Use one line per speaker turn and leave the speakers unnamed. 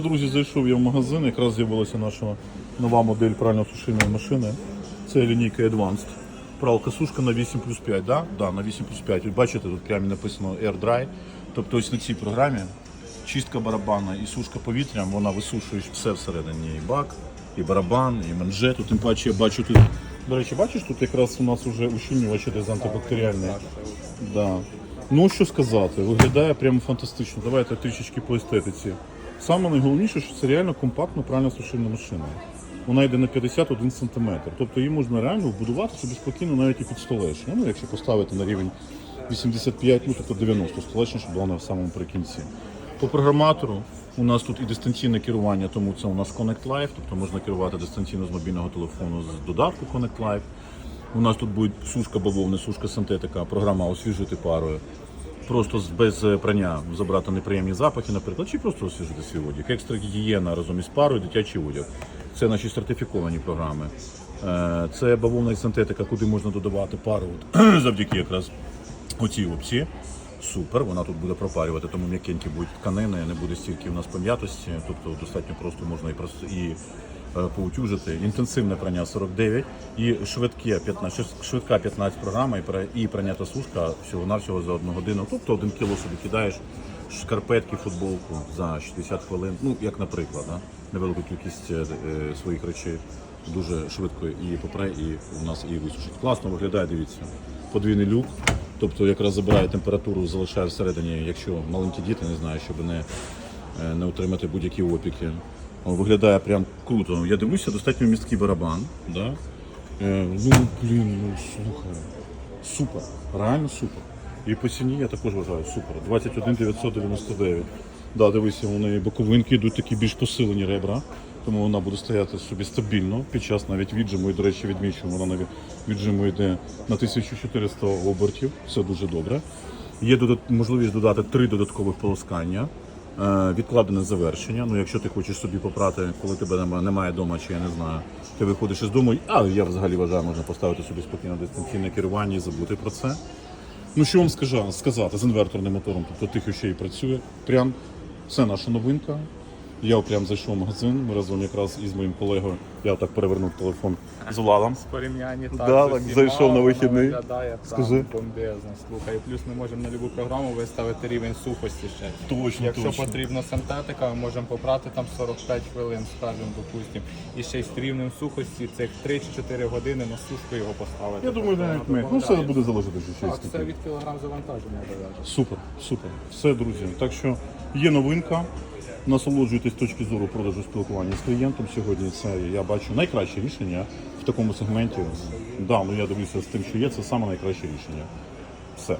Друзі, зайшов я в магазин, якраз з'явилася наша нова модель прально-сушильної машини. Це лінійка Advanced. Пралка сушка на 8 плюс 5, да? Да, на 8 плюс 5. Ви бачите, тут прямо написано Air Dry. Тобто ось на цій програмі чистка барабана і сушка повітря, вона висушує все всередині. І бак, і барабан, і манжету. Тим паче я бачу тут. До речі, бачиш, тут якраз у нас вже ущільнювач з антибактеріальний. Да. Ну що сказати, виглядає прямо фантастично. Давайте трішечки по естетиці. Саме найголовніше, що це реально компактна пральна сушильна машина. Вона йде на 51 см. Тобто її можна реально вбудувати собі спокійно навіть і під столешню. Ну, якщо поставити на рівень 85, ну тобто 90 столешня, щоб була на самому прикінці. По програматору у нас тут і дистанційне керування, тому це у нас Connect Live, тобто можна керувати дистанційно з мобільного телефону з додатку Connect Live. У нас тут буде сушка бавовни, сушка синтетика, програма освіжити парою. Просто без е, прання забрати неприємні запахи, наприклад, чи просто освіжити свій одяг. Екстра гігієна разом із парою, дитячий одяг. Це наші сертифіковані програми. Е, Це бавовна і синтетика, куди можна додавати пару от, завдяки якраз оцій опції. Супер, вона тут буде пропарювати, тому м'якенькі будуть тканини, не буде стільки в нас пом'ятості, тобто достатньо просто можна і і поутюжити. Інтенсивне прання 49 і швидке 15, швидка 15 програма і прання та сушка всього-навсього за одну годину. Тобто один кіло собі кидаєш шкарпетки, футболку за 60 хвилин. Ну, як наприклад, да? невелику кількість е, е, своїх речей дуже швидко і попре, і у нас і висушить. Класно виглядає, дивіться. Подвійний люк. Тобто якраз забирає температуру, залишає всередині, якщо маленькі діти, не знаю, щоб не, е, не отримати будь-які опіки. Виглядає прям круто. Я дивлюся, достатньо місткий барабан. Да? Е, ну, блін, ну слухай. Супер, реально супер. І по ціні я також вважаю супер. 21 999. Да, дивися, вони боковинки йдуть такі більш посилені ребра, тому вона буде стояти собі стабільно під час навіть віджиму. І, до речі, відмічуємо, вона навіть віджиму йде на 1400 обертів. Це дуже добре. Є можливість додати три додаткових полоскання. Е, Відкладене завершення. Ну, якщо ти хочеш собі попрати, коли тебе немає, вдома, чи я не знаю, ти виходиш із дому, а я взагалі вважаю, можна поставити собі спокійно дистанційне керування і забути про це. Ну що вам сказати з інверторним мотором, тобто тихо ще й працює. Прям це наша новинка. Я прям зайшов в магазин. Разом якраз із моїм колегою. Я так перевернув телефон з Владом.
В порівнянні так,
Да,
з
так, зайшов на вихідний.
Виглядає
Скажи.
Бомбезно. Слухай, плюс ми можемо на будь-яку програму виставити рівень сухості ще.
Точно,
Якщо
точно.
потрібно синтетика, ми можемо попрати там 45 хвилин, скажімо, допустимо. І ще й з рівнем сухості цих 3-4 години на сушку його поставити.
Я думаю,
Тобто
навіть ми. Ну все буде залежати від
Так, все від кілограм завантаження.
Супер, супер. Все, друзі. Так що є новинка. Насолоджуйтесь з точки зору продажу спілкування з клієнтом. Сьогодні це я бачу найкраще рішення в такому сегменті. Да, ну я дивлюся з тим, що є, це саме найкраще рішення. Все.